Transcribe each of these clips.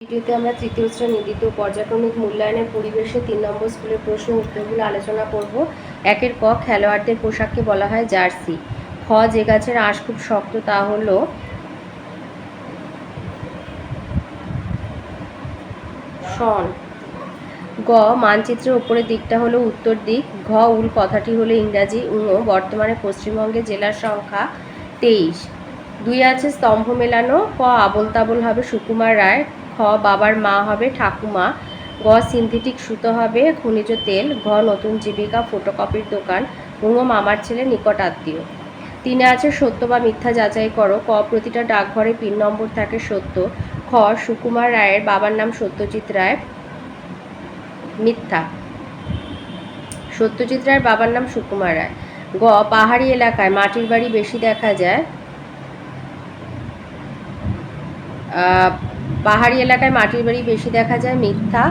ভিডিওতে আমরা তৃতীয় শ্রেণি দ্বিতীয় পর্যায়ক্রমিক মূল্যায়নের পরিবেশে তিন নম্বর স্কুলের প্রশ্ন উত্তরগুলো আলোচনা করব। একের ক, খেলোয়াড়দের পোশাককে বলা হয় জার্সি। খ, যে গাছের আঁশ খুব শক্ত, তা হল শন। গ, মানচিত্রের উপরের দিকটা হলো উত্তর দিক। ঘ, উল কথাটি হলো ইংরাজি। উঙ বর্তমানে পশ্চিমবঙ্গে জেলার সংখ্যা তেইশ। দুই আছে স্তম্ভ মেলানো, ক আবল তাবল হবে সুকুমার রায়, খ বাবার মা হবে ঠাকুমা, গ সিনথেটিক সুতো হবে খনিজ তেল, ঘ নতুন জীবিকা ফটোকপির দোকান উঙ মামার ছেলে নিকট আত্মীয়। তিনে আছে সত্য বা মিথ্যা যাচাই করো, ক প্রতিটা ডাকঘরে পিন নম্বর থাকে সত্য, খ সুকুমার রায়ের বাবার নাম সত্যজিৎ রায়, মিথ্যা। সত্যজিৎ রায়ের বাবার নাম সুকুমার রায়। গ পাহাড়ি এলাকায় মাটির বাড়ি বেশি দেখা যায় পাহাড়ি এলাকায় মাটির বাড়ি বেশি দেখা যায়, মিথ্যা,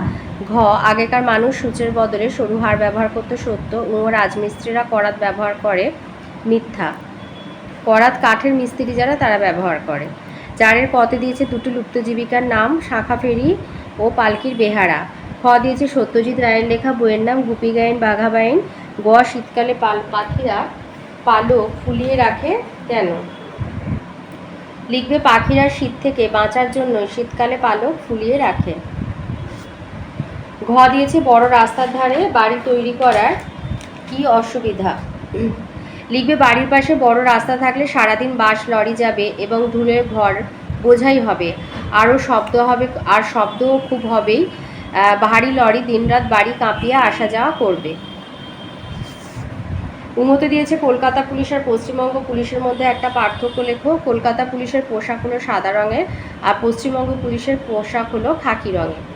ঘ, আগেকার মানুষ সূচের বদলে সরু হার ব্যবহার করতে সত্য ও রাজমিস্ত্রিরা করাত ব্যবহার করে মিথ্যা। করাত কাঠের মিস্ত্রি যারা, তারা ব্যবহার করে। চারের পথে দিয়েছে দুটি লুপ্ত জীবিকার নাম, শাখা ফেরি ও পালকির বেহারা। খ দিয়েছে সত্যজিৎ রায়ের লেখা বইয়ের নাম, গুপি গায়েন, বাঘা বাইন। গ, শীতকালে পাল পাখিরা পালক ফুলিয়ে রাখে কেন? লিখবে, পাখিরা শীত থেকে বাঁচার জন্য শীতকালে পালক ফুলিয়ে রাখে। ঘ দিয়েছে, বড় রাস্তার ধারে বাড়ি তৈরি করার কি অসুবিধা? লিখবে, বাড়ির পাশে বড় রাস্তা থাকলে সারাদিন বাস লরি যাবে এবং ধুলের ঘর বোঝাই হবে। আরও শব্দ হবে, আর শব্দও খুব হবেই। ভারী লরি দিনরাত বাড়ি কাঁপিয়ে আসা যাওয়া করবে। উমতে দিয়েছে কলকাতা পুলিশ আর পশ্চিমবঙ্গ পুলিশের মধ্যে একটা পার্থক্য লেখো, কলকাতা পুলিশের পোশাক হলো সাদা রঙের আর পশ্চিমবঙ্গ পুলিশের পোশাক হলো খাকি রঙের।